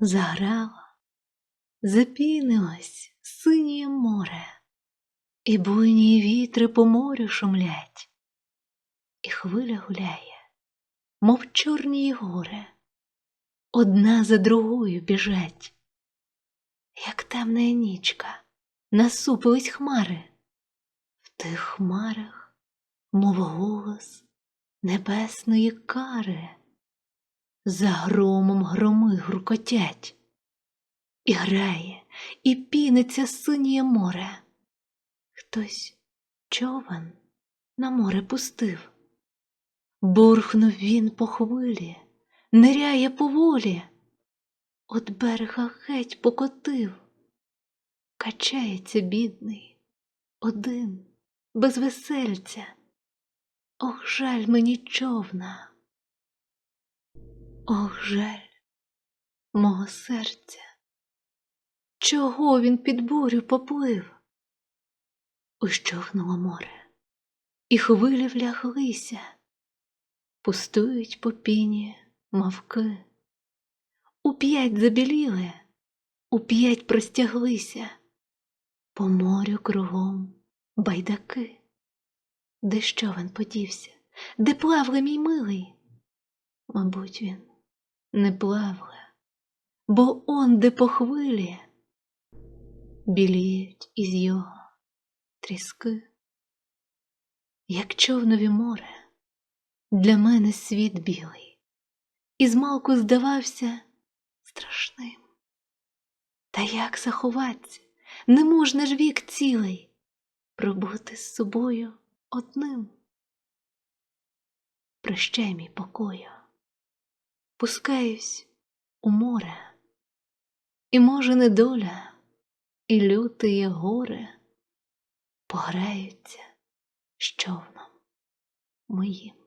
заграло, запінилось синє море, і буйні вітри по морю шумлять, і хвиля гуляє, мов чорні гори, одна за другою біжать, як темна нічка, насупились хмари, в тих хмарах, мов голос небесної кари, за громом громи гуркотять, і грає, і піниться синє море. Хтось човен на море пустив, бурхнув він по хвилі, ниряє поволі, от берега геть покотив, качається бідний, один, без весельця. Ох, жаль мені човна, ох, жаль мого серця. Чого він під бурю поплив? Ущохнуло море, і хвилі вляглися, пустують по піні мавки. Уп'ять забіліли, уп'ять простяглися, по морю кругом байдаки. Де човен подівся? Де плавли мій милий? Мабуть, він не плавle, бо он де по хвилі біліють із його тріски. Як човнові море, для мене світ білий, і змалку здавався страшним. Та як заховаться, не можна ж вік цілий пробути з собою одним. Прощай, мій покою, пускаюсь у море, і, може, недоля, і лютеє горе пограються з човном моїм.